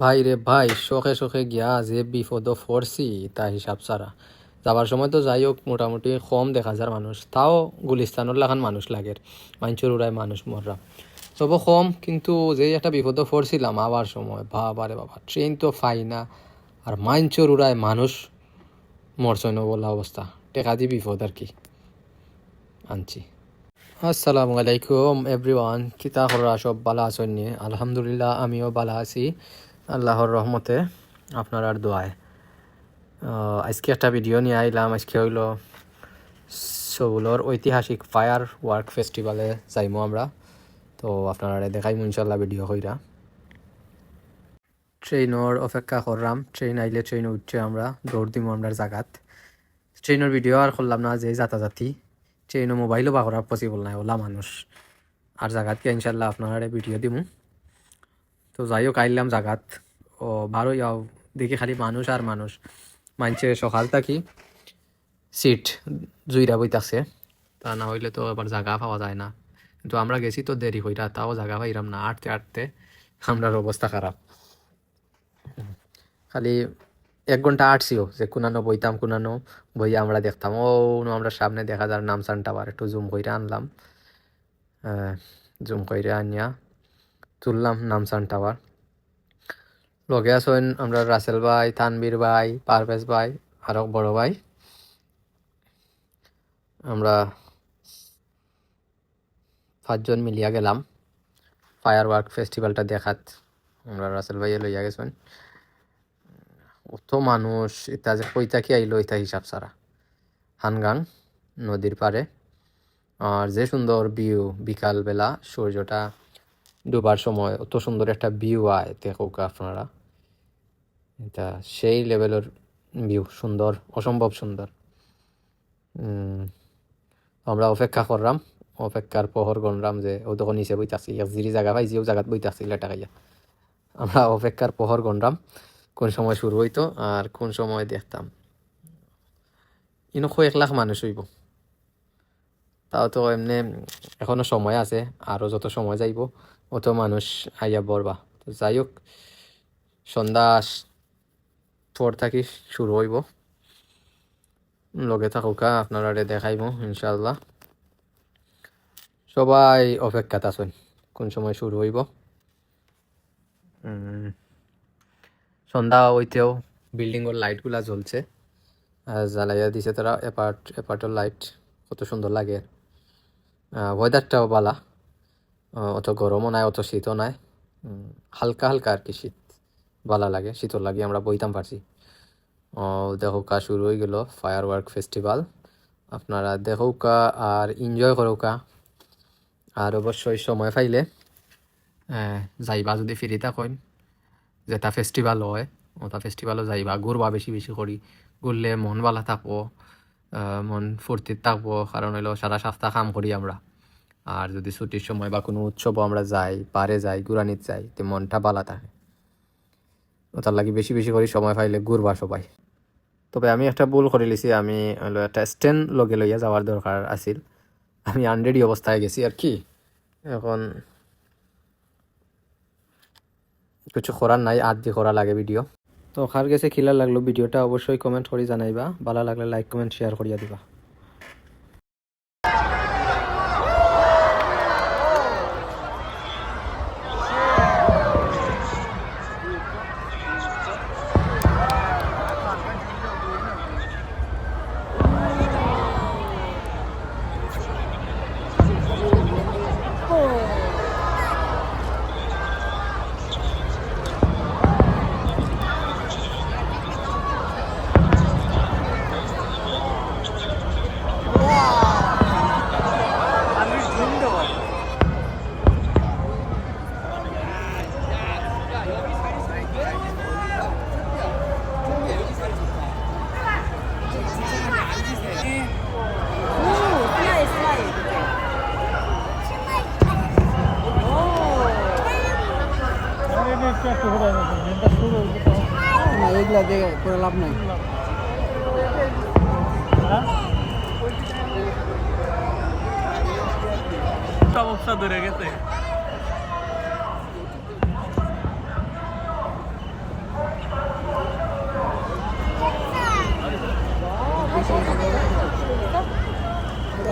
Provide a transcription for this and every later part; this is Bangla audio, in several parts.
ভাই রে ভাই শখে শখে গিয়া যে বিপদ ফরছি তা হিসাব ছাড়া। যাবার সময় তো যাই হোক মোটামুটি কম দেখা যার মানুষ। তাও গুলিস্তানের লাগান মানুষ লাগের মাঞ্চুর উড়ায় মানুষ মররা। তবু কম, কিন্তু যে একটা বিপদ ফরছিলাম আবার সময়। বাবা রে বাবা, ট্রেন তো ফাই না, আর মাঞ্চুর উড়ায় মানুষ মরছয় না বলা অবস্থা। টেকা দি বিপদ আর কি। আনছি। আসসালামু আলাইকুম এভরিওয়ান কিতা করা সব বালা আছেন নিয়ে আলহামদুলিল্লাহ, আমিও বালা আছি। আল্লাহর রহমতে আপনার আর দোয়ায়। আজকে একটা ভিডিও নিয়ে আইলাম। আজকে হইল সবুলোর ঐতিহাসিক ফায়ার ওয়ার্ক ফেস্টিভ্যালে যাইমো আমরা। তো আপনারা দেখাইমু ইনশাল্লাহ ভিডিও কইরা। ট্রেনর অপেক্ষা করলাম। ট্রেন আইলে ট্রেন উঠছে আমরা দৌড় দিমু আমরা জাগাত। ট্রেনের ভিডিও আর করলাম না যে যাতাযাতি। ট্রেনও মোবাইলও বা করা পসিবল নাই, ওলা মানুষ। আর জাগাতকে ইনশাল্লাহ আপনারা ভিডিও দিমু। তো যাই হোক, আইলাম জাগাত। ও বারো যাও দেখি খালি মানুষ আর মানুষ। মানছে সকাল থাকি সিট জুইরা বইতাছে। তা না হইলে তো আবার জায়গা পাওয়া যায় না। কিন্তু আমরা গেছি তো দেরি হইরা তাও জায়গা পাইরাম না, আটতে আটতে আমরার অবস্থা খারাপ। খালি এক ঘণ্টা আটছিও, যে কুনানো বইতাম, কুনানো বই আমরা দেখতাম। ও আমরা সামনে দেখা যার নামসান টাওয়ার, একটু জুম করে আনলাম। জুম করে আনিয়া তুললাম নামসান টাওয়ার। লগে আছেন আমরা রাসেল ভাই তানবীর ভাই পারভেজ ভাই আরও বড় ভাই। আমরা পাঁচজন মিলিয়া গেলাম। ফায়ার ওয়ার্ক ফেস্টিভ্যালটা দেখাত। আমরা রাসেল ভাইয়ে লইয়া গেছেন। অত মানুষ এটা যে কইতা কি আইলো এটা হিসাব ছাড়া হানগাং, নদীর পারে আর যে সুন্দর ভিউ বিকালবেলা সূর্যটা ডুবার সময়, অত সুন্দর একটা ভিউ আয় দেখুক আপনারা। এটা সেই লেভেলের ভিউ সুন্দর, অসম্ভব সুন্দর। আমরা অপেক্ষা করলাম, অপেক্ষার পহর গণরাম যে ও তখন নিচে বইতাছি জিরি জায়গা পাইছি, ও জায়গাত বইতাছি লেটা খাইয়া আমরা অপেক্ষার পহর গণরাম কোন সময় শুরু হইতো আর কোন সময় দেখতাম। ইনো কয়েক লাখ মানুষ হইব। তাও তো এমনি এখনও সময় আছে আরও যত সময় যাইব, অত মানুষ আইয়া বরবা। তো যাই হোক, সন্ধ্যা পর থাকি শুরু হইব। লগে থাকুকা আপনারা দেখাইব ইনশাল্লাহ সবাই অপেক্ষাত আছেন, কোন সময় শুরু হইব? সন্ধ্যা হইতেও বিল্ডিংয়ের লাইটগুলা জ্বলছে। জ্বালাইয়া দিছে তারা এপার্ট, এপার্টের লাইট, কত সুন্দর লাগে। ওয়েদারটাও বালা। অত গরমও নাই, অত শীতও নাই। হালকা হালকা আর কি শীত ভালো লাগে, শীতল লাগে, আমরা বইতাম পারছি। ও দেখোকা শুরু হয়ে গেল ফায়ার ওয়ার্ক ফেস্টিভ্যাল আপনারা দেখোকা আর এনজয় করোকা। আর অবশ্যই সময় পাইলে যাইবা যদি ফিরি থাকেন, যেটা ফেস্টিভ্যাল হয়, ওটা ফেস্টিভ্যালও যাইবা, ঘুরবা বেশি বেশি করি। ঘুরলে মন ভালো থাকব মন ফুর্তিত থাকব, কারণ হইল সারা সপ্তাহ কাম করি আমরা। আর যদি ছুটির সময় বা কোনো উৎসব আমরা যাই পারে যাই ঘুরানিত যাই, তো মনটা ভালো থাকে। ওটার লাগি বেশি বেশি করে, সময় পাইলে গুড় ঘুরবা সবাই। তবে আমি একটা ভুল করে লিছি, আমি একটা স্ট্যান্ড লগে লইয়া যাওয়ার দরকার আছিল। আমি আনরেডি অবস্থায় গেছি আর কি। এখন কিছু করার নাই আজ দিয়ে করা লাগে ভিডিও তো কার গেছে খিলা লাগল ভিডিওটা অবশ্যই কমেন্ট করে জানাইবা। ভালো লাগলে লাইক কমেন্ট শেয়ার করিয়া দিবা। না এগুলা দেখে করে লাভ নাই সব অবস্থা ধরে গেছে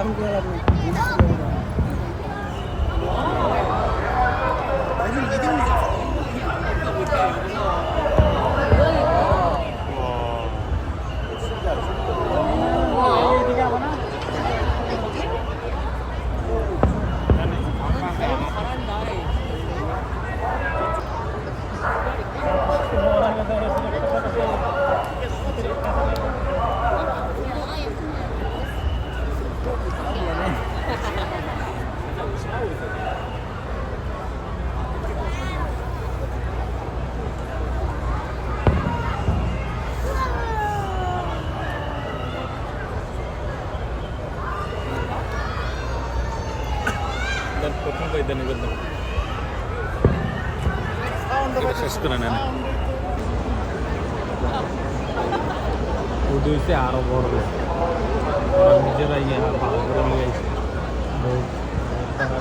আমি কি লাভ নাই కొట్టిన ఇద్దరిని వెళ్దాం చేసుకున్నాను నేను ఉదూసి ఆరో బోర్డు నిజరయ్యే బాగుంది তারা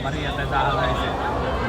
हमारे यहाँ तक आ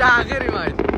ടാഗരുമായിരുന്നു